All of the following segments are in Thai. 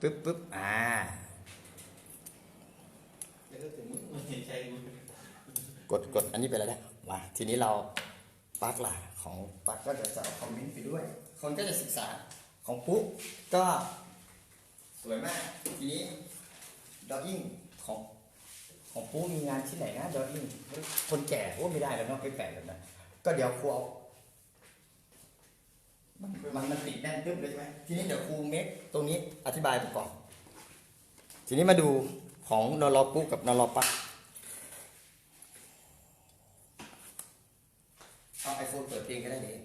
ปึ๊บปึ๊บอ่ากกดกดอันนี้ไปแล้วนะมาทีนี้เราปักล่ะของปักก็จะจะคอมเมนต์ไปด้วย คนก็จะศึกษาของปุ๊ก็สวยมาก ทีนี้ดอ i ิ g ของของปุ๊มีงานที่ไหนนะดอ i ิ g คนแก่ว่าไม่ได้แล้วเนาะไปแปะแบบนั้นก็เดี๋ยวครูเอา มันมันมันติดแน่นตึ๊บเลยใช่ไหมทีนี้เดี๋ยวครูเมคตรงนี้อธิบายไปก่อนทีนี้มาดูของนอรอปุ๊กับนอรอปักเอาไอโฟนเปิดเพลงก็ได้เลย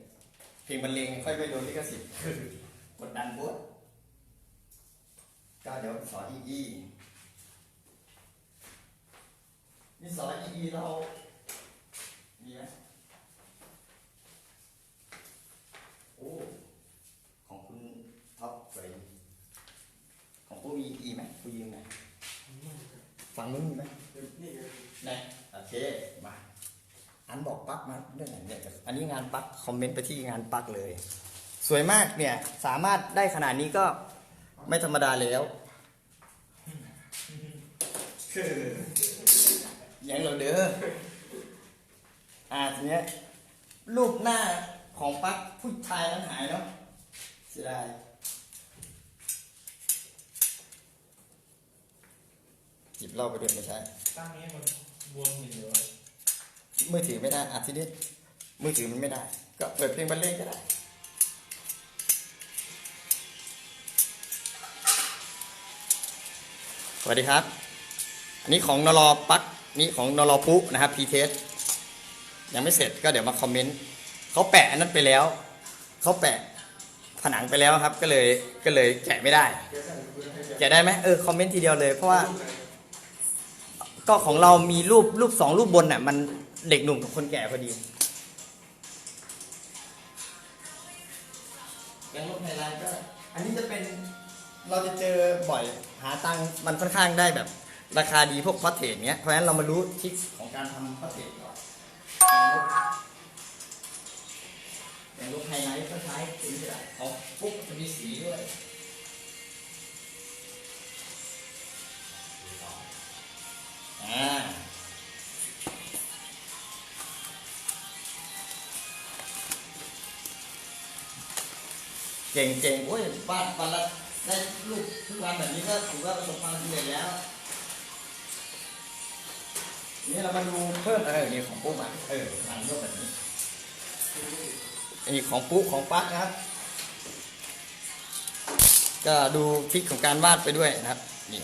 เพลงบรรเลงค่อยไปโดนลิขสิทธิ์กดดันบุ๊ดก็เดี๋ยวสอนอีอีนี่สอนอีอีเรามีไหมโอ้ ของคุณท็อปสวยดีของกูมีอีไหมกูยืมไหม ฟังนู้นมีไหมนี่ไงไหนโอเคมาอันบอกปักมาเรื่องไหนเนี่ยอันนี้งานปักคอมเมนต์ไปที่งานปักเลย สวยมากเนี่ยสามารถได้ขนาดนี้ก็ไม่ธรรมดาแล้วยังเราเด้ออ่าทีเนี้ยรูปหน้าของปักผู้ชายนั้นหายเนาะเสียดาย จิบเหล้าไปด้วยไม่ใช่ตั้งนี้มันวนอยู่เดี๋ยวมือถือไม่ได้อะทีนี้มือถือมันไม่ได้ ก็เปิดเพลงบรรเลงก็ได้สวัสดีครับ อันนี้ของนรอปักนี่ของนรอปุ๊นะครับพีเทสยังไม่เสร็จก็เดี๋ยวมาคอมเมนต์เขาแปะอันนั้นไปแล้วเขาแปะผนังไปแล้วครับ ก็เลยก็เลยแกะไม่ได้ แกะได้ไหมเออคอมเมนต์ทีเดียวเลยเพราะว่า ก็ของเรามีรูปรูปสองรูปบนน่ะมันเด็กหนุ่มกับคนแก่พอดียังรูปไฮไลท์ก็อันนี้จะเป็นเราจะเจอบ่อยหาตังค์มันค่อนข้างได้แบบ ราคาดีพวกพอเทรดเนี้ยเพราะฉะนั้นเรามารู้ทริคของการทำพอเทรดก่อนอย่างรูปไฮไลท์ก็ใช้สีอะไรของปุ๊บจะมีสีด้วย เก่งเก่งโอ้ยบ้านวันละได้ลูกทุกวันแบบนี้ก็ถือว่าประสบความสำเร็จแล้วนี่เรามาดูเพิ่มเออนี่ของปุ๊กอะเออหลังรูปแบบนี้อันนี้ของปุ๊กของปั๊กนะครับ ก็ดูทริคของการวาดไปด้วยนะครับนี่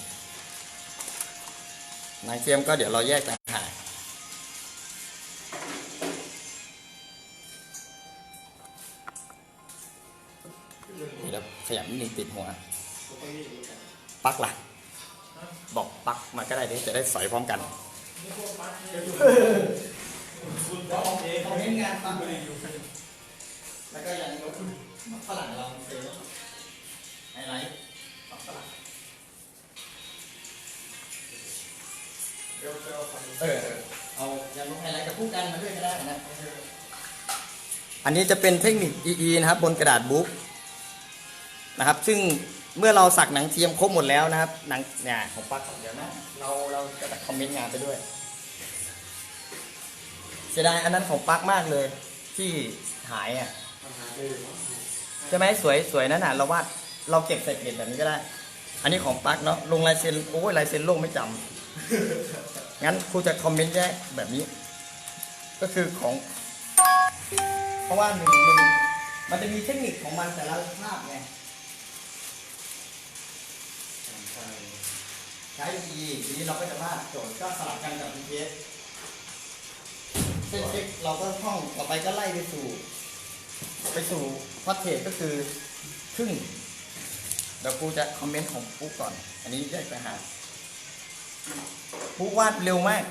นางเทียมก็เดี๋ยวเราแยกต่าง ติดหัวปักล่ะ บอกปักมาก็ได้เดี๋ยจะได้สอยพร้อมกันเขาเน้นงานปักเลยแล้วก็อย่างรถฝรั่งเราเซลไฮไลท์ปักฝรั่งเออเอาอย่างรถไฮไลท์กับผู้กันมาด้วยก็ได้นะอันนี้จะเป็นเทคนิค EE นะครับ บนกระดาษบุ๊ก นะครับ ซึ่งเมื่อเราสักหนังเทียมครบหมดแล้วนะครับ หนังเนี่ยของปักเดี๋ยวนะเราเราจะตัดคอมเมนต์งานไปด้วย เสียดายอันนั้นของปักมากเลย ที่หายอะใช่ไหมสวยสวยนั่นน่ะเราวาดเราเก็บใส่เกล็ดแบบนี้ก็ได้ อันนี้ของปักเนาะลงลายเซ็นโอ้ยลายเซ็นโลกไม่จำงั้นครูจะคอมเมนต์แยกแบบนี้ ก็คือของ เพราะว่าหนึ่งหนึ่งมันจะมีเทคนิคของมันแต่ละภาพไง ใช้ E ทีนี้เราก็จะวาดโจทย์ก็สลับกันกับ PS เส้นเช็คเราก็ท่องต่อไปก็ไล่ไปสู่ ไปสู่พัฒเทก็คือครึ่งเดี๋ยวกูจะคอมเมนต์ของปุ๊กก่อน อันนี้แยกไปหาปุ๊กวาดเร็วมาก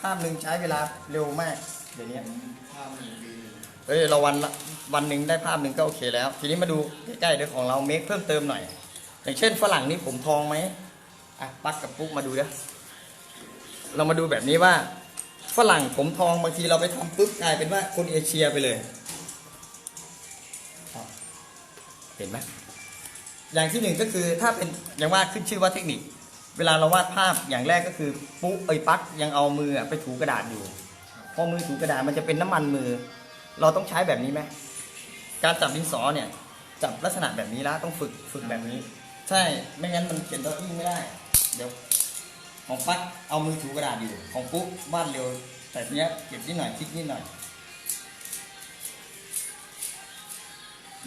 ภาพหนึ่งใช้เวลาเร็วมาก เดี๋ยวนี้ภาพมีดีเอ้ยเราวันละวันหนึ่งได้ภาพหนึ่งก็โอเคแล้ว ทีนี้มาดูใกล้ๆเดี๋ยวของเราเมคเพิ่มเติมหน่อย อย่างเช่นฝรั่งนี่ผมทองไหมอะปักกับปุ๊กมาดูเด้อเรามาดูแบบนี้ว่าฝรั่งผมทองบางทีเราไปทำปุ๊บกลายเป็นว่าคนเอเชียไปเลยเห็นไหมอย่างที่หนึ่งก็คือถ้าเป็นอย่างว่าขึ้นชื่อว่าเทคนิค เวลาเราวาดภาพอย่างแรกก็คือปุ๊เอ้ยปักยังเอามือไปถูกระดาษอยู่พอมือถูกระดาษมันจะเป็นน้ำมันมือ เราต้องใช้แบบนี้ไหมการจับดินสอเนี่ยจับลักษณะแบบนี้แล้วต้องฝึกฝึกแบบนี้ ใช่ ไม่งั้นมันเขียนตัวอี้ไม่ได้ เดี๋ยว ของปักเอามือถูกระดาษอยู่ ของปุ๊วาดเร็ว แต่เนี้ยเก็บนิดหน่อยคลิกนิดหน่อย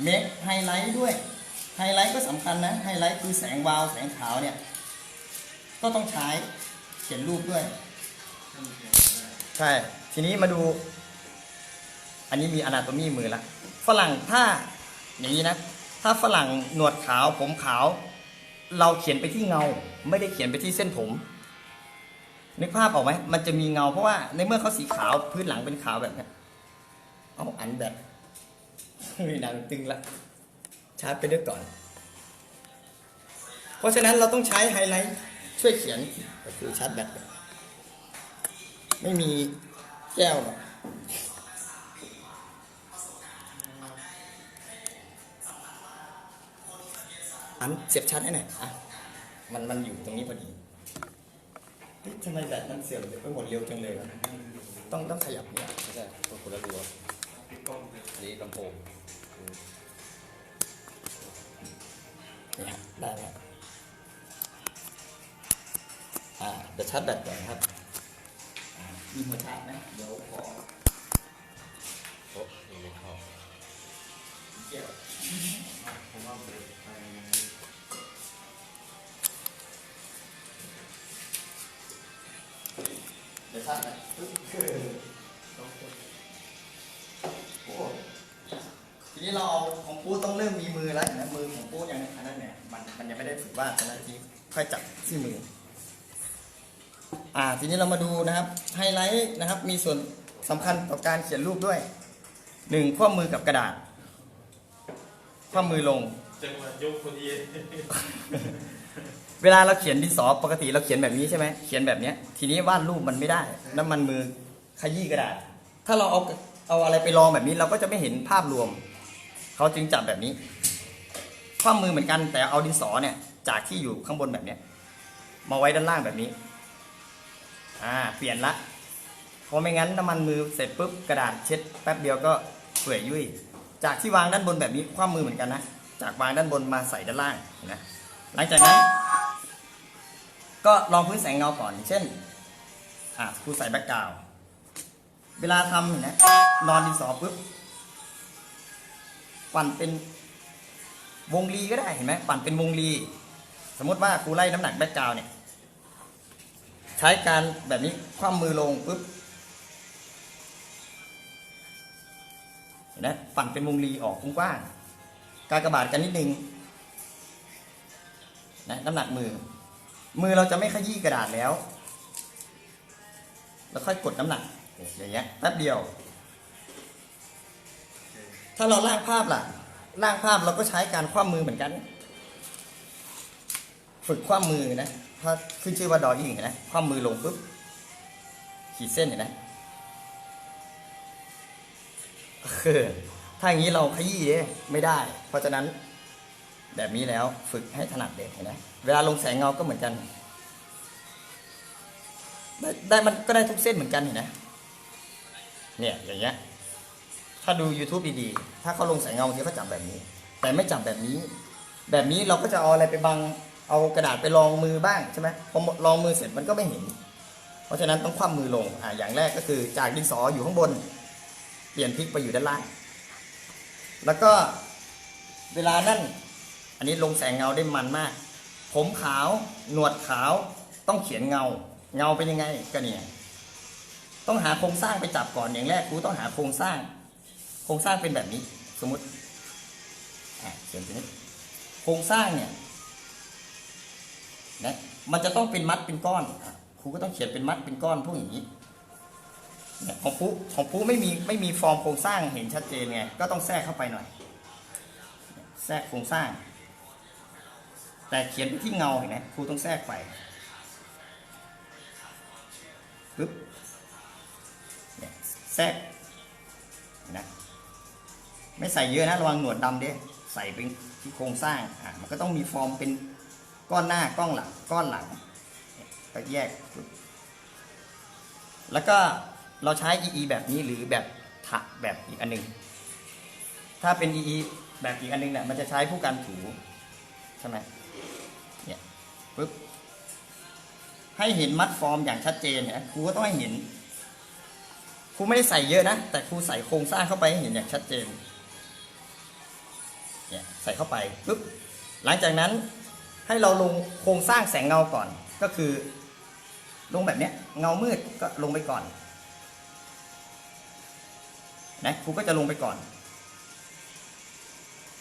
เมคไฮไลท์ด้วย ไฮไลท์ก็สำคัญนะ ไฮไลท์คือแสงวาว แสงขาวเนี่ย ก็ต้องใช้ เขียนรูปด้วย ใช่ ทีนี้มาดู อันนี้มีอนาโตมีมือละ ฝรั่งถ้าอย่างนี้นะ ถ้าฝรั่งหนวดขาวผมขาว เราเขียนไปที่เงา ไม่ได้เขียนไปที่เส้นผม นึกภาพออกไหมมันจะมีเงาเพราะว่าในเมื่อเขาสีขาวพื้นหลังเป็นขาวแบบนี้เอาอันแบบมีหนังตึงละชาร์จไปด้วยก่อน เพราะฉะนั้นเราต้องใช้ไฮไลท์ช่วยเขียนก็คือชาร์จแบตไม่มีแก้วหรอก อันเสียบชาร์จให้หน่อยอะมันมันอยู่ตรงนี้พอดีเฮ้ยทำไมแบตมันเสื่อมไปหมดเร็วจังเลยวะต้องต้องขยับเนี่ยไม่ใช่คนคนละตัวปิดกล้องเลยอันนี้ลำโพงนี่ฮะได้แล้วอ่าเดี๋ยวชาร์จแบตก่อนนะครับอ่ามีหัวชาร์จนะเดี๋ยวขอ เดี๋ยวชาร์จแบตปึ๊บโอ้ทีนี้เราของปูต้องเริ่มมีมือแล้วนะมือของปูยังอันนั้นเนี่ยมันมันยังไม่ได้ฝึกว่าดตอนนั้นทีค่อยจับที่มือ อ่า ทีนี้เรามาดูนะครับไฮไลท์นะครับ มีส่วนสำคัญต่อการเขียนรูปด้วยหนึ่งข้อมือกับกระดาษข้อมือลงจังหวะยกพอดี เวลาเราเขียนดินสอปกติเราเขียนแบบนี้ใช่ไหมเขียนแบบเนี้ย ทีนี้วาดรูปมันไม่ได้ น้ำมันมือขยี้กระดาษ ถ้าเราเอาเอาอะไรไปลองแบบนี้เราก็จะไม่เห็นภาพรวม เขาจึงจับแบบนี้ความมือเหมือนกันแต่เอาดินสอเนี่ย จากที่อยู่ข้างบนแบบเนี้ยมาไว้ด้านล่างแบบนี้ อ่า เปลี่ยนละ เพราะไม่งั้นน้ำมันมือเสร็จปุ๊บกระดาษเช็ดแป๊บเดียวก็เปื่อยยุ่ย จากที่วางด้านบนแบบนี้ความมือเหมือนกันนะ จากวางด้านบนมาใส่ด้านล่างนะ หลังจากนั้น ก็ลองพื้นแสงเงาก่อนอย่างเช่นอะครูใส่แบ็กกราวเวลาทำเห็นะนอนดินสอปุ๊บปั่นเป็นวงรีก็ได้เห็นไหมปั่นเป็นวงรีสมมติว่าครูไล่น้ำหนักแบ็กกราวเนี่ยใช้การแบบนี้คว่ำมือลงปุ๊บเห็นไหมปั่นเป็นวงรีออกกว้างๆการกระบาดกันนิดนึงนะน้ำหนักมือ มือเราจะไม่ขยี้กระดาษแล้ว แล้วค่อยกดน้ำหนักอย่างเงี้ยแป๊บเดียว ถ้าเราล่างภาพล่ะล่างภาพเราก็ใช้การคว่ำมือเหมือนกัน ฝึกคว่ำมือนะถ้าขึ้นชื่อว่าดอยิ่งนะคว่ำมือลงปุ๊บขีดเส้นเห็นไหมเออถ้าอย่างนี้เราขยี้ไม่ได้ เพราะฉะนั้น แบบนี้แล้วฝึกให้ถนัดเด็กเห็นไหมเวลาลงแสงเงาก็เหมือนกัน ได้ได้มันก็ได้ทุกเส้นเหมือนกันเห็นไหมเนี่ยอย่างเงี้ยถ้าดู YouTube ดีๆ ถ้าเขาลงแสงเงาบางทีเขาจับแบบนี้ แต่ไม่จับแบบนี้ แบบนี้เราก็จะเอาอะไรไปบังเอากระดาษไปรองมือบ้างใช่ไหมพอรองมือเสร็จมันก็ไม่เห็น เพราะฉะนั้นต้องคว่ำมือลงอ่าอย่างแรกก็คือจากดินสออยู่ข้างบน เปลี่ยนพลิกไปอยู่ด้านล่าง แล้วก็เวลานั่น อันนี้ลงแสงเงาได้มันมาก ผมขาวหนวดขาวต้องเขียนเงา เงาเป็นยังไงก็เนี่ยต้องหาโครงสร้างไปจับก่อนอย่างแรกครูต้องหาโครงสร้าง โครงสร้างเป็นแบบนี้ สมมติเขียนตรงนี้โครงสร้างเนี่ยนะมันจะต้องเป็นมัดเป็นก้อนครูก็ต้องเขียนเป็นมัดเป็นก้อนพวกอย่างนี้เนี่ยของปุ๊ของปุ๊ไม่มีไม่มีฟอร์มโครงสร้างเห็นชัดเจนไงก็ต้องแทรกเข้าไปหน่อย แทรกโครงสร้าง แต่เขียนไปที่เงาเห็นไหมครูต้องแทรกไปปึ๊บเนี่ยแทรกนไหมไม่ใส่เยอะนะระวังหนวดดำเด้ใส่เป็นที่โครงสร้างอะมันก็ต้องมีฟอร์มเป็นก้อนหน้าก้อนหลังก้อนหลังเนี่ยก็แยก แล้วก็เราใช้ EE แบบนี้หรือแบบถักแบบอีกอันหนึง ถ้าเป็น EE แบบอีกอันหนึงเนี่ยมันจะใช้ผู้กันถูใช่ไหม ปึ๊บให้เห็นมัดฟอร์มอย่างชัดเจนเนี่ยครูก็ต้องให้เห็นครูไม่ได้ใส่เยอะนะ แต่ครูใส่โครงสร้างเข้าไปให้เห็นอย่างชัดเจนเนี่ยใส่เข้าไปปุ๊บหลังจากนั้นให้เราลงโครงสร้างแสงเงาก่อนก็คือ ลงแบบเนี้ยเงามืดก็ลงไปก่อนนะครูก็จะลงไปก่อน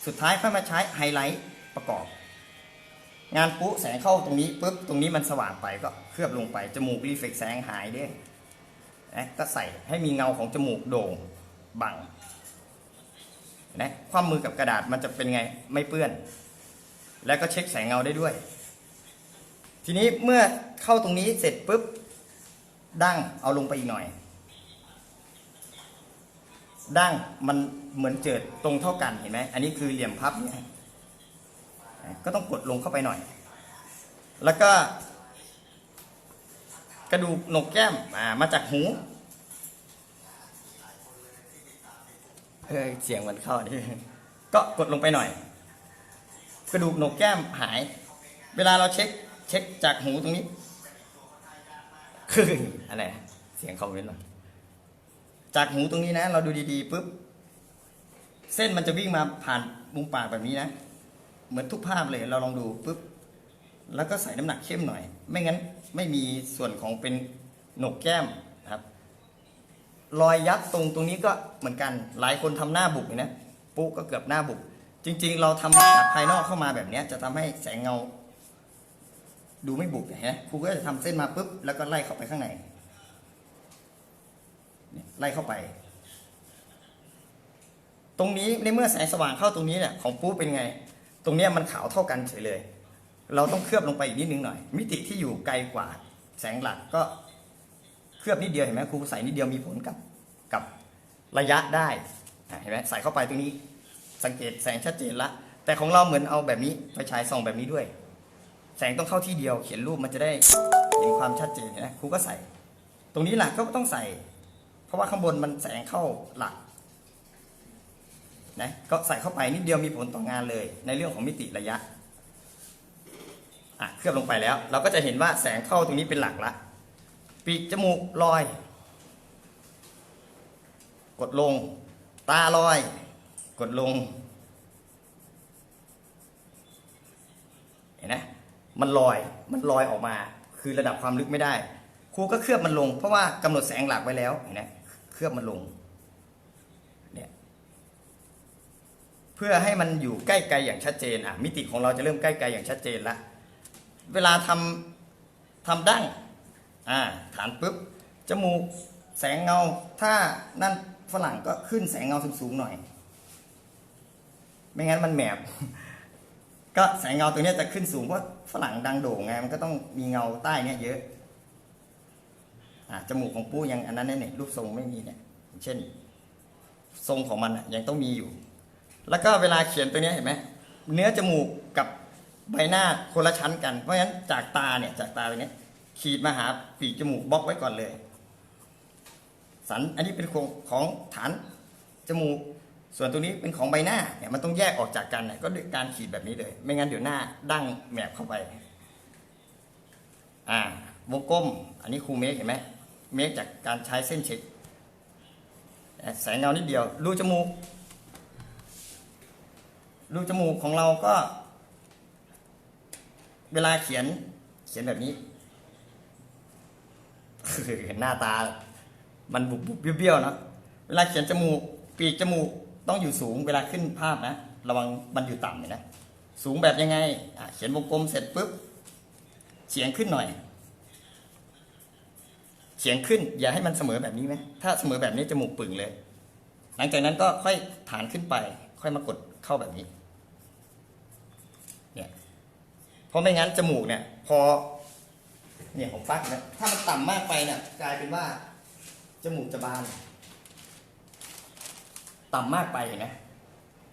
สุดท้ายค่อยมาใช้ไฮไลท์ประกอบ งานปุ๊แสงเข้าตรงนี้ปุ๊บตรงนี้มันสว่างไปก็เคลือบลงไป จมูกรีเฟกแสงหายเด้นะก็ใส่ให้มีเงาของจมูกโด่งบังนะความมือกับกระดาษมันจะเป็นไงไม่เปื้อน แล้วก็เช็คแสงเงาได้ด้วย ทีนี้เมื่อเข้าตรงนี้เสร็จปุ๊บดั้งเอาลงไปอีกหน่อย ดั้งมันเหมือนเจิดตรงเท่ากันเห็นไหมอันนี้คือเหลี่ยมพับเนี่ย ก็ต้องกดลงเข้าไปหน่อย แล้วก็ กระดูกหนกแก้มอ่ามาจากหูเฮ้ยเสียงมันเข้านี่ก็กดลงไปหน่อย กระดูกโหนกแก้มหาย เวลาเราเช็ค เช็คจากหูตรงนี้คืออะไรเสียงคอมเมนต์เหรอจากหูตรงนี้นะ เราดูดีๆปุ๊บเส้นมันจะวิ่งมาผ่านมุมปากแบบนี้นะ เหมือนทุกภาพเลยเราลองดูปุ๊บแล้วก็ใส่น้ำหนักเข้มหน่อย ไม่งั้นไม่มีส่วนของเป็นโหนกแก้มนะครับ รอยยับตรงตรงนี้ก็เหมือนกันหลายคนทำหน้าบุกเห็นะปุ๊ก็เกือบหน้าบุก จริง ๆ เราทำจากภายนอกเข้ามาแบบนี้จะทำให้แสงเงา ดูไม่บุกนไหมครูก็จะทำเส้นมาปุ๊บแล้วก็ไล่เข้าไปข้างในไล่เข้าไป ตรงนี้ในเมื่อแสงสว่างเข้าตรงนี้เนี่ยของปุ๊เป็นไง ตรงนี้มันขาวเท่ากันเฉยเลย เราต้องเคลือบลงไปอีกนิดนึงหน่อย มิติที่อยู่ไกลกว่าแสงหลักก็เคลือบนิดเดียวเห็นไหมครูใส่นิดเดียวมีผลกับกับระยะได้เห็นไหมใส่เข้าไปตรงนี้ สังเกตแสงชัดเจนละ แต่ของเราเหมือนเอาแบบนี้ไฟฉายส่องแบบนี้ด้วย แสงต้องเข้าที่เดียว เขียนรูปมันจะได้เห็นความชัดเจนนะครูก็ใส่ ตรงนี้หลักก็ต้องใส่ เพราะว่าข้างบนมันแสงเข้าหลัก นะก็ใส่เข้าไปนิดเดียวมีผลต่องานเลย ในเรื่องของมิติระยะอะเคลือบลงไปแล้ว เราก็จะเห็นว่าแสงเข้าตรงนี้เป็นหลักละปีกจมูกลอย กดลง ตาลอย กดลง เห็นไหมมันลอยมันลอยออกมา คือระดับความลึกไม่ได้ ครูก็เคลือบมันลง เพราะว่ากำหนดแสงหลักไว้แล้วเห็นไหมเคลือบมันลง เนี่ย เพื่อให้มันอยู่ใกล้ไกลอย่างชัดเจนอะมิติของเราจะเริ่มใกล้ไกลอย่างชัดเจนละเวลาทำทำดั้งอ่าฐานปุ๊บจมูกแสงเงาถ้านั่นฝรั่งก็ขึ้นแสงเงาสูงๆหน่อย ไม่งั้นมันแหมบก็แสงเงาตัวนี้จะขึ้นสูงเพราะฝรั่งดังโด่งไงมันก็ต้องมีเงาใต้เนี้ยเยอะอ่าจมูกของปู้ยังอันนั้นเนี่ยรูปทรงไม่มีเนี่ยเช่น ทรงของมันยังต้องมีอยู่ แล้วก็เวลาเขียนตัวนี้เห็นไหมเนื้อจมูกกับใบหน้าคนละชั้นกัน เพราะฉะนั้นจากตาเนี่ยจากตาตรงเนี้ขีดมาหาปีกจมูกบล็อกไว้ก่อนเลย สันอันนี้เป็นโครงของฐานจมูก ส่วนตรงนี้เป็นของใบหน้าเนี่ยมันต้องแยกออกจากกันเนี่ยก็ด้วยการขีดแบบนี้เลย ไม่งั้นเดี๋ยวหน้าดั้งแหมบเข้าไป อ่าวงกลม อันนี้ครูเมคเห็นไหมเมคจากการใช้เส้นเช็คแสงเงานิดเดียวรูจมูก รูจมูกของเราก็ เวลาเขียนเขียนแบบนี้หน้าตา มันบุบบุบเบี้ยวๆเนะเวลาเขียนจมูก ปีกจมูกต้องอยู่สูง เวลาขึ้นภาพนะระวังมันอยู่ต่ำเลยนะสูงแบบยังไงเขียนวงกลมเสร็จปุ๊บเฉียงขึ้นหน่อยเฉียงขึ้น อย่าให้มันเสมอแบบนี้ไหมถ้าเสมอแบบนี้จมูกปึ่งเลย หลังจากนั้นก็ค่อยฐานขึ้นไป ค่อยมากดเข้าแบบนี้ เนี่ย เพ ราะไม่งั้นจมูกเนี่ย พอ เนี่ยของฟักนะถ้ามันต่ำมากไปเนี่ยกลายเป็นว่า จมูกจะบาน ต่ำมากไปเห็นไหม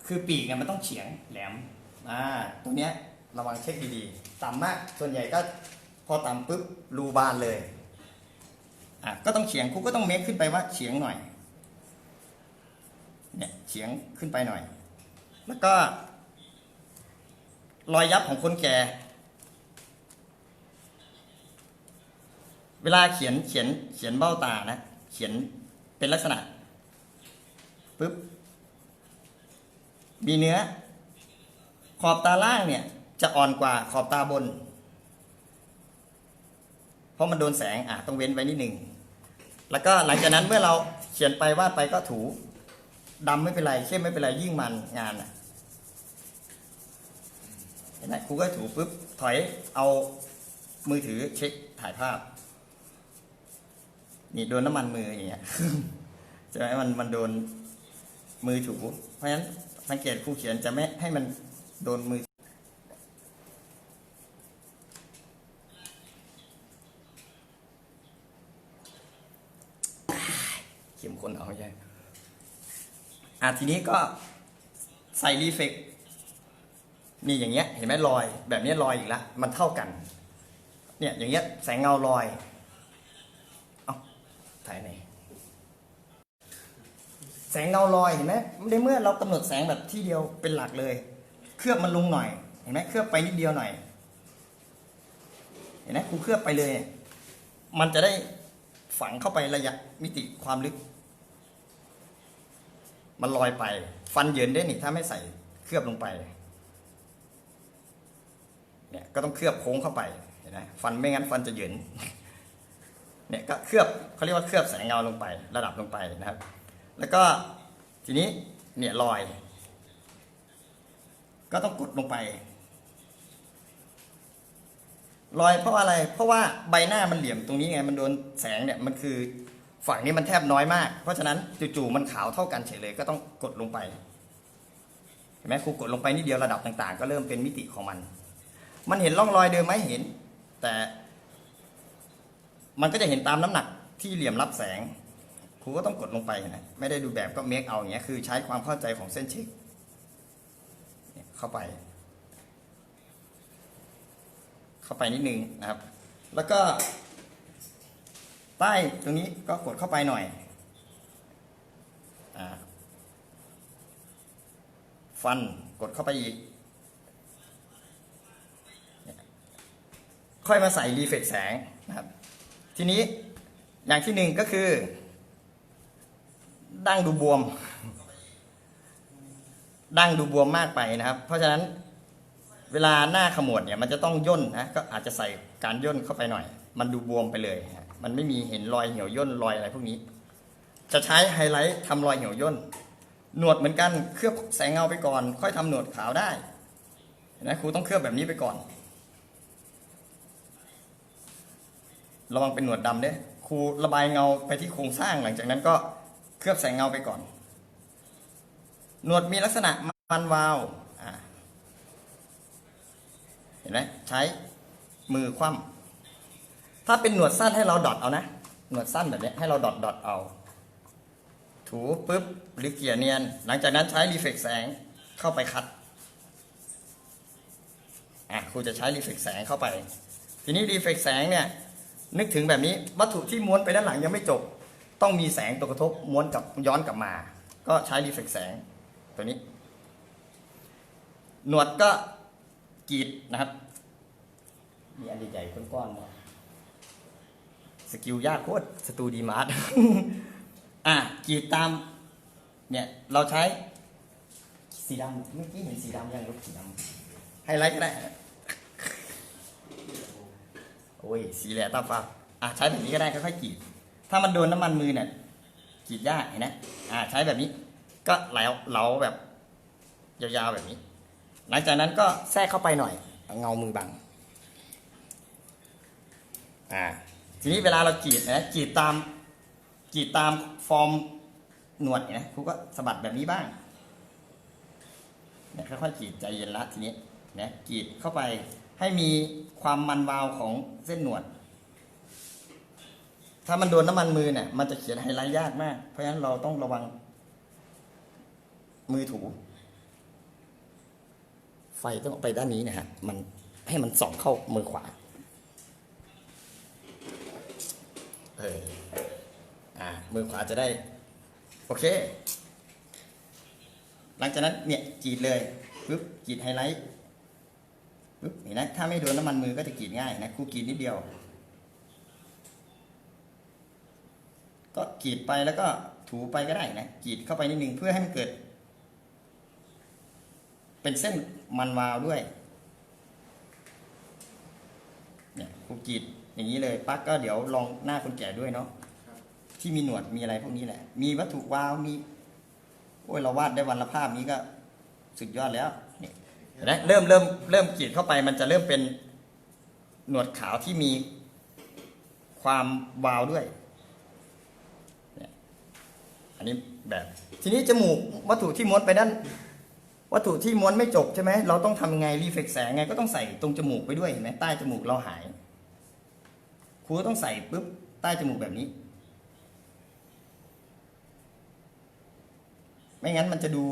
คือปีกเนี่ยมันต้องเฉียงแหลมอ่าตรงเนี้ยระวังเช็คดีๆ ต่ำมากส่วนใหญ่ก็พอต่ำปุ๊บรูบานเลยอะก็ต้องเฉียงครูก็ต้องเมคขึ้นไปว่าเฉียงหน่อยเนี่ยเฉียงขึ้นไปหน่อย แล้วก็ รอยยับของคนแก่ เวลาเขียนเขียนเขียนเบ้าตานะ เขียนเป็นลักษณะปุ๊บมีเนื้อ ขอบตาล่างเนี่ย จะอ่อนกว่าขอบตาบน เพราะมันโดนแสงอะต้องเว้นไว้นิดหนึ่งแล้วก็หลังจากนั้นเมื่อเราเขียนไปวาดไปก็ถูดำไม่เป็นไรเข้มไม่เป็นไรยิ่งมันงานอะเห็นไหมครูก็ถูปุ๊บถอยเอามือถือเช็คถ่ายภาพ นี่โดนน้ำมันมืออย่างเงี้ยใช่ไหมมันมันโดนมือถูเพราะฉะนั้นสังเกตครูเขียนจะไม่ให้มันโดนมือ เข้มข้นเอาใช่อะทีนี้ก็ใส่รีเฟกนี่อย่างเงี้ยเห็นไหมรอยแบบนี้รอยอีกแล้วมันเท่ากัน เนี่ยอย่างเงี้ยแสงเงารอยเอา ถ่ายไหน แสงเงาลอยเห็นไหมในเมื่อเรากำหนดแสงแบบที่เดียวเป็นหลักเลย เคลือบมันลงหน่อย เห็นไหมเคลือบไปนิดเดียวหน่อย เห็นไหมครูเคลือบไปเลย มันจะได้ฝังเข้าไประยะมิติความลึก มันลอยไป ฟันเยินได้หนี่ถ้าไม่ใส่เคลือบลงไปเนี่ยก็ต้องเคลือบโค้งเข้าไปเห็นไหมฟันไม่งั้นฟันจะเหยิน เนี่ยก็เคลือบเขาเรียกว่าเคลือบแสงเงาลงไประดับลงไปนะครับ แล้วก็ทีนี้เนี่ยรอย ก็ต้องกดลงไปรอยเพราะอะไร เพราะว่าใบหน้ามันเหลี่ยมตรงนี้ไง มันโดนแสงเนี่ย มันคือฝั่งนี้มันแทบน้อยมาก เพราะฉะนั้นจู่ๆมันขาวเท่ากันเฉยเลย ก็ต้องกดลงไป เห็นไหมครูกดลงไปนิดเดียวระดับต่างๆ ก็เริ่มเป็นมิติของมัน มันเห็นร่องรอยเดิมไหมเห็น แต่ มันก็จะเห็นตามน้ำหนักที่เหลี่ยมรับแสง ครูก็ต้องกดลงไปนะไม่ได้ดูแบบก็เมคเอาอย่างเงี้ยคือใช้ความเข้าใจของเส้นเช็คเนี่ยเข้าไป เข้าไปนิดนึงนะครับ แล้วก็ ใต้ตรงนี้ก็กดเข้าไปหน่อยอฟันกดเข้าไปอีกค่อยมาใส่รีเฟกแสงนะครับ ทีนี้อย่างที่หนึ่งก็คือ ดั้งดูบวม ดั้งดูบวมมากไปนะครับ เพราะฉะนั้นเวลาหน้าขมวดเนี่ยมันจะต้องย่นนะก็อาจจะใส่การย่นเข้าไปหน่อย มันดูบวมไปเลย มันไม่มีเห็นรอยเหี่ยวย่นรอยอะไรพวกนี้ จะใช้ไฮไลท์ทำรอยเหี่ยวย่นหนวดเหมือนกันเคลือบแสงเงาไปก่อน ค่อยทำหนวดขาวได้เห็นไหมครูต้องเคลือบแบบนี้ไปก่อน ระวังเป็นหนวดดำเด้ครูระบายเงาไปที่โครงสร้างหลังจากนั้นก็เคลือบแสงเงาไปก่อน หนวดมีลักษณะมันวาวเห็นไหมใช้มือคว่ำถ้าเป็นหนวดสั้นให้เราดอทเอานะ หนวดสั้นแบบนี้ให้เราดอทดอทเอา ถูปุ๊บหรือเกลี่ยเนียน หลังจากนั้นใช้รีเฟกแสงเข้าไปคัดอะครูจะใช้รีเฟกแสงเข้าไป ทีนี้รีเฟกแสงเนี่ย นึกถึงแบบนี้วัตถุที่ม้วนไปด้านหลังยังไม่จบ ต้องมีแสงตกกระทบม้วนกับย้อนกลับมา ก็ใช้รีเฟกแสงตัวนี้ หนวดก็กรีดนะครับมีอันใหญ่ๆก้อนๆมาสกิลยากโคตรสตูดีมาร์ทอะกรีดตามเนี่ยเราใช้สีดำเมื่อกี้เห็นสีดำยังลบสีดำไฮไลท์ก็ได้ อ้ยสีแหลตาฟ้าอะใช้แบบนี้ก็ได้ค่อยๆกรีด ถ้ามันโดนน้ำมันมือเนี่ยกรีดยากเห็นไหมอะใช้แบบนี้ ก็เหลาเหลาแบบยาวๆแบบนี้ หลังจากนั้นก็แทรกเข้าไปหน่อย เงามือบังอ่าทีนี้เวลาเรากรีดนะกรีดตามกรีดตามฟอร์มหนวดเนี่ยนะครูก็สะบัดแบบนี้บ้างเนี่ยค่อยๆกรีดใจเย็นละทีนี้นะกรีดเข้าไป ให้มีความมันวาวของเส้นหนวด ถ้ามันโดนน้ำมันมือเนี่ย มันจะเขียนไฮไลท์ยากมาก เพราะฉะนั้นเราต้องระวัง มือถู ไฟต้องไปด้านนี้นะฮะ มันให้มันส่องเข้ามือขวา เออ อ่า มือขวาจะได้ โอเค หลังจากนั้นเนี่ยกรีดเลยปึ๊บกรีดไฮไลท์ ปึ๊บเห็นไหมถ้าไม่โดนน้ำมันมือก็จะกรีดง่ายนะครูกรีดนิดเดียว ก็กรีดไปแล้วก็ถูไปก็ได้นะกรีดเข้าไปนิดนึงเพื่อให้มันเกิด เป็นเส้นมันวาวด้วยเนี่ยครูกรีดอย่างนี้เลยปั๊กก็เดี๋ยวลองหน้าคนแก่ด้วยเนาะที่มีหนวดมีอะไรพวกนี้แหละ มีวัตถุวาวมีโอ้ยเราวาดได้วันละภาพนี้ก็สุดยอดแล้ว ห็นไหมเริ่มเริ่มเริ่มกรีดเข้าไปมันจะเริ่มเป็นหนวดขาวที่มีความวาวด้วย อันนี้แบบ ทีนี้จมูกวัตถุที่ม้วนไปด้านวัตถุที่ม้วนไม่จบใช่ไหมเราต้องทำยังไงรีเฟกแสงไงก็ต้องใส่ตรงจมูกไปด้วยเห็นไหมใต้จมูกเราหายครูก็ต้องใส่ปุ๊บใต้จมูกแบบนี้ ไม่งั้นมันจะดู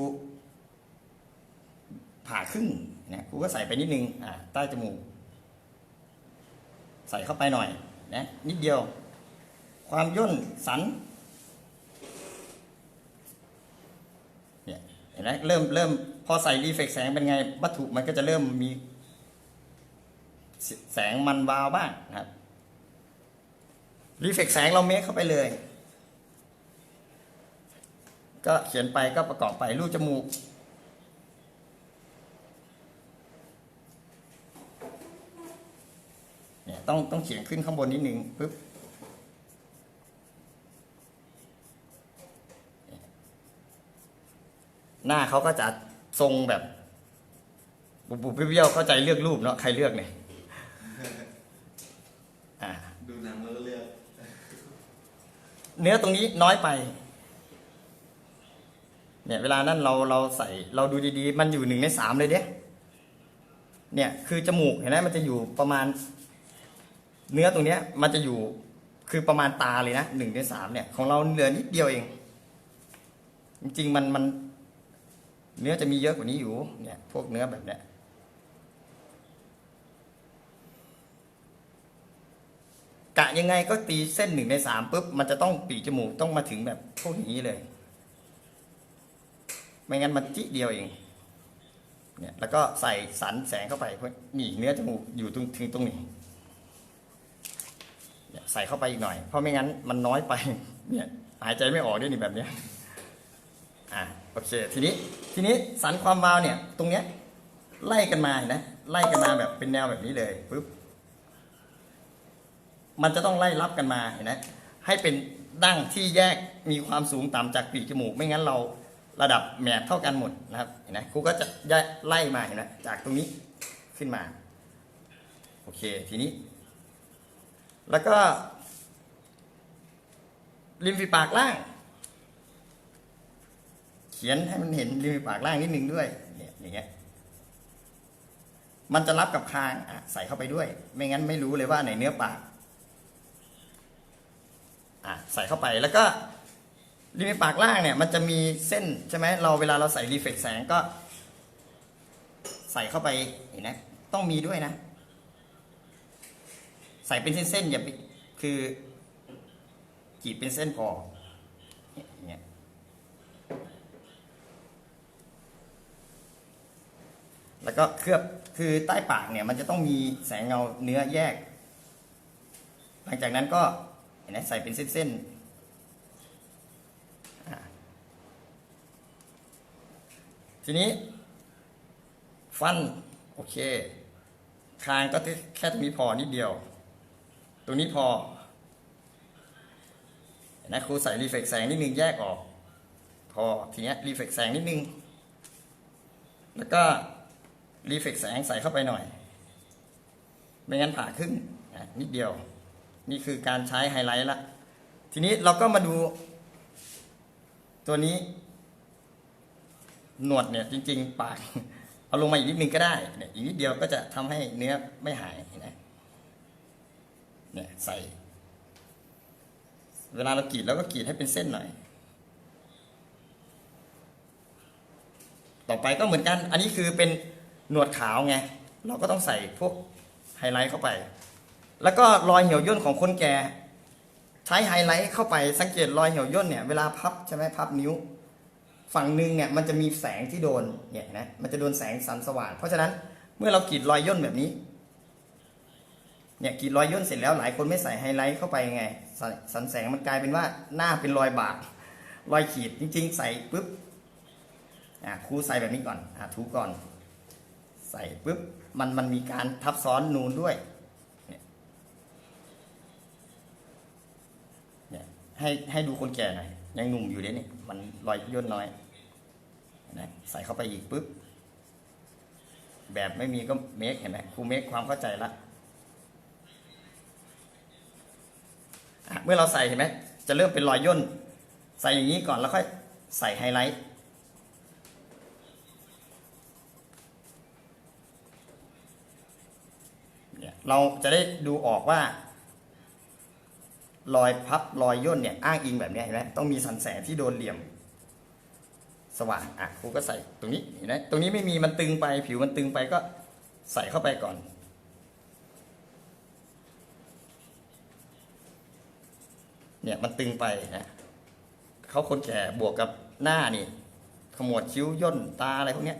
ผ่าครึ่งนะครูก็ใส่ไปนิดนึงอ่าใต้จมูก ใส่เข้าไปหน่อยนะนิดเดียว ความย่นสันเนี่ยเห็นไหมเริ่มเริ่มพอใส่รีเฟกแสงเป็นไงวัตถุมันก็จะเริ่มมี แสงมันวาวบ้างนะครับรีเฟกแสงเราเมคเข้าไปเลย ก็เขียนไปก็ประกอบไปรูจมูก เนี่ย ต้องต้องเขียนขึ้นข้างบนนิดนึงปึ๊บหน้าเขาก็จะทรงแบบ บุบบุบเบี้ยวๆเข้าใจเลือกรูปเนาะใครเลือกเนี่ยอ่าดูหนังแล้วก็เลือก เนื้อตรงนี้น้อยไป เนี่ยเวลานั้นเราเราใส่เราดูดีๆ มันอยู่หนึ่งในสามเลยเนี้ยเนี่ย คือจมูกเห็นไหมมันจะอยู่ประมาณ เนื้อตรงเนี้ยมันจะอยู่คือประมาณตาเลยนะหนึ่งในสามเนี่ย ของเราเหลือนิดเดียวเอง จริงๆมันมัน เนื้อจะมีเยอะกว่านี้อยู่ เนี่ย พวกเนื้อแบบเนี้ยกะยังไงก็ตีเส้นหนึ่งในสามปุ๊บมันจะต้องปีจมูกต้องมาถึงแบบพวกนี้เลย ไม่งั้นมันจิเดียวเอง เนี่ย แล้วก็ใส่สันแสงเข้าไปเพื่อนี่เนื้อจมูกอยู่ตรงถึงตรงนี้ ใส่เข้าไปอีกหน่อย เพราะไม่งั้นมันน้อยไปเนี่ยหายใจไม่ออกด้วยนี่แบบเนี้ยอ่าโอเคทีนี้ทีนี้สันความวาวเนี่ย ตรงเนี้ยไล่กันมาเห็นไหมไล่กันมาแบบเป็นแนวแบบนี้เลยปุ๊บมันจะต้องไล่รับกันมาเห็นไหมให้เป็นดั้งที่แยกมีความสูงต่ำจากปีกจมูก ไม่งั้นเราระดับแหมบเท่ากันหมดนะครับเห็นไหมครูก็จะไล่มาเห็นไหมจากตรงนี้ขึ้นมา โอเคทีนี้ แล้วก็ ริมฝีปากล่าง เขียนให้มันเห็นริมฝีปากล่างนิดนึงด้วยเนี่ยอย่างเงี้ยมันจะรับกับคางอะใส่เข้าไปด้วย ไม่งั้นไม่รู้เลยว่าไหนเนื้อปากอะใส่เข้าไปแล้วก็ริมฝีปากล่างเนี่ย มันจะมีเส้นใช่ไหมเราเวลาเราใส่รีเฟกแสงก็ ใส่เข้าไปเห็นไหมต้องมีด้วยนะ ใส่เป็นเส้นๆอย่าไปคือกรีดเป็นเส้นพอเนี่ยแล้วก็เคลือบคือใต้ปากเนี่ยมันจะต้องมีแสงเงาเนื้อแยก หลังจากนั้นก็เห็นไหมใส่เป็นเส้นๆทีนี้ ฟัน โอเค คางก็แค่ตรงนี้พอนิดเดียว รงนี้พอนไหมครูใส่รีเฟกแสงนิดนึงแยกออก พอทีนี้รีเฟกแสงนิดนึง แล้วก็รีเฟกแสงใส่เข้าไปหน่อย ไม่งั้นผ่าครึ่งนิดเดียว นี่คือการใช้ไฮไลท์ละ ทีนี้เราก็มาดู ตัวนี้ หนวดเนี่ยจริง ๆ ปาก เอาลงมาอีกนิดนึงก็ได้เนี่ยอีกนิดเดียวก็จะทำให้เนื้อไม่หายนไหม เนี่ยใส่ เวลาเรากรีดเราก็กรีดให้เป็นเส้นหน่อย ต่อไปก็เหมือนกัน อันนี้คือเป็นหนวดขาวไง เราก็ต้องใส่พวกไฮไลท์เข้าไป แล้วก็รอยเหี่ยวย่นของคนแก่ ใช้ไฮไลท์เข้าไปสังเกตรอยเหี่ยวย่นเนี่ยเวลาพับใช่ไหมพับนิ้ว ฝั่งหนึ่งเนี่ยมันจะมีแสงที่โดนเนี่ยนะมันจะโดนแสงสันสว่างเพราะฉะนั้นเมื่อเรากรีดรอยย่นแบบนี้ เนี่ยกรีดรอยย่นเสร็จแล้วหลายคนไม่ใส่ไฮไลท์เข้าไปไงสสันแสงมันกลายเป็นว่าหน้าเป็นรอยบากรอยขีดจริง ๆ ใส่ปุ๊บอะครูใส่แบบนี้ก่อนอะถูก่อน ใส่ปุ๊บมันมันมีการทับซ้อนนูนด้วยเนี่ยเนี่ยให้ให้ดูคนแก่หน่อยยังหนุ่มอยู่เลยนี่มันรอยย่นน้อยนะใส่เข้าไปอีกปุ๊บแบบไม่มีก็เมคเห็นไหมครูเมคความเข้าใจละ อะเมื่อเราใส่เห็นไหมจะเริ่มเป็นรอยย่น ใส่อย่างนี้ก่อนแล้วค่อยใส่ไฮไลท์เนี่ยเราจะได้ดูออกว่า รอยพับรอยย่นเนี่ยอ้างอิงแบบนี้เห็นไหมต้องมีสันแสงที่โดนเหลี่ยม สว่างอะครูก็ใส่ตรงนี้เห็นไหมตรงนี้ไม่มีมันตึงไปผิวมันตึงไปก็ใส่เข้าไปก่อน เนี่ยมันตึงไปนะเขาคนแก่บวกกับหน้านี่ขมวดคิ้วย่นตาอะไรพวกเนี้ย